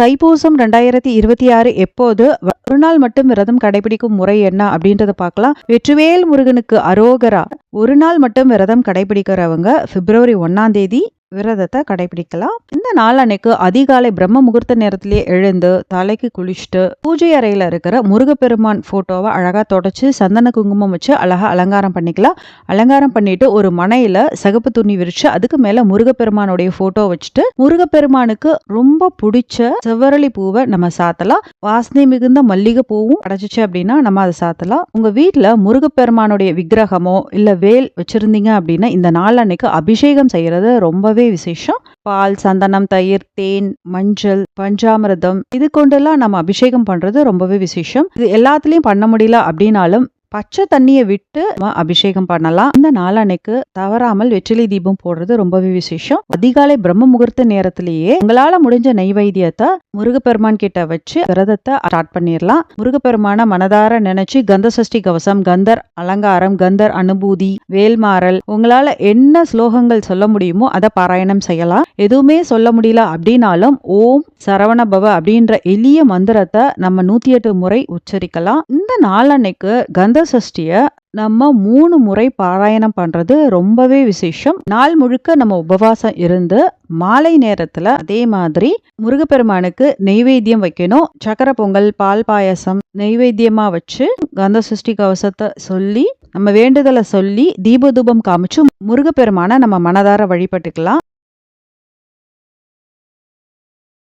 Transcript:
தைப்பூசம் ரெண்டாயிரத்தி இருபத்தி ஆறு எப்போது ஒரு நாள் மட்டும் விரதம் கடைபிடிக்கும் முறை என்ன அப்படின்றத பார்க்கலாம். வெற்றிவேல் முருகனுக்கு அரோகரா. ஒரு நாள் மட்டும் விரதம் கடைபிடிக்கிறவங்க பிப்ரவரி ஒன்னாம் தேதி விரதத்தை கடைபிடிக்கலாம். இந்த நாள் அன்னைக்கு அதிகாலை பிரம்ம முகூர்த்த நேரத்திலேயே எழுந்து தலைக்கு குளிச்சுட்டு பூஜை அறையில் இருக்கிற முருகப்பெருமான் ஃபோட்டோவை அழகாக தொடச்சி சந்தன குங்குமம் வச்சு அழகாக அலங்காரம் பண்ணிக்கலாம். அலங்காரம் பண்ணிட்டு ஒரு மனையில் சிகப்பு துணி விரிச்சு அதுக்கு மேலே முருகப்பெருமானுடைய ஃபோட்டோ வச்சுட்டு முருகப்பெருமானுக்கு ரொம்ப பிடிச்ச செவ்வரளி பூவை நம்ம சாத்தலாம். வாசனை மிகுந்த மல்லிகை பூவும் அடைச்சிச்சு அப்படின்னா நம்ம அதை சாத்தலாம். உங்க வீட்டில் முருகப்பெருமானுடைய விக்கிரகமோ இல்லை வேல் வச்சிருந்தீங்க அப்படின்னா இந்த நாள் அன்னைக்கு அபிஷேகம் செய்யறது ரொம்பவே விசேஷம். பால் சந்தனம் தயிர் தேன் மஞ்சள் பஞ்சாமிர்தம் இது கொண்டெல்லாம் நம்ம அபிஷேகம் பண்றது ரொம்பவே விசேஷம். இது எல்லாத்துலயும் பண்ண முடியல அப்படின்னாலும் பச்சை தண்ணியை விட்டு அபிஷேகம் பண்ணலாம். இந்த நாளன்னைக்கு தவறாமல் வெற்றிலை தீபம் போடுறது ரொம்பவே விசேஷம். அதிகாலை பிரம்ம முகூர்த்த நேரத்திலேயே உங்களால முடிஞ்ச நெய்வேத்தியத்தை முருகப்பெருமான் கிட்ட வச்சு விரதத்தை ஸ்டார்ட் பண்ணிடலாம் முருகப்பெருமான மனதார நினைச்சு கந்த சஷ்டி கவசம் கந்தர் அலங்காரம் கந்தர் அனுபூதி வேல்மாறல் உங்களால என்ன ஸ்லோகங்கள் சொல்ல முடியுமோ அதை பாராயணம் செய்யலாம். எதுவுமே சொல்ல முடியல அப்படின்னாலும் ஓம் சரவணபவ அப்படின்ற எளிய மந்திரத்தை நம்ம நூத்தி எட்டு முறை உச்சரிக்கலாம். இந்த நாளன்னைக்கு கந்த கந்த சஷ்டிய நம்ம மூணு முறை பாராயணம் பண்றது ரொம்பவே விசேஷம். நாள் முழுக்க நம்ம உபவாசம் இருந்து மாலை நேரத்துல அதே மாதிரி முருகப்பெருமானுக்கு நெய்வேத்தியம் வைக்கணும். சக்கரை பொங்கல் பால் பாயசம் நெய்வேத்தியமா வச்சு கந்த சஷ்டி கவசத்தை சொல்லி நம்ம வேண்டுதலை சொல்லி தீபதூபம் காமிச்சு முருகப்பெருமானை நம்ம மனதார வழிபட்டுக்கலாம்.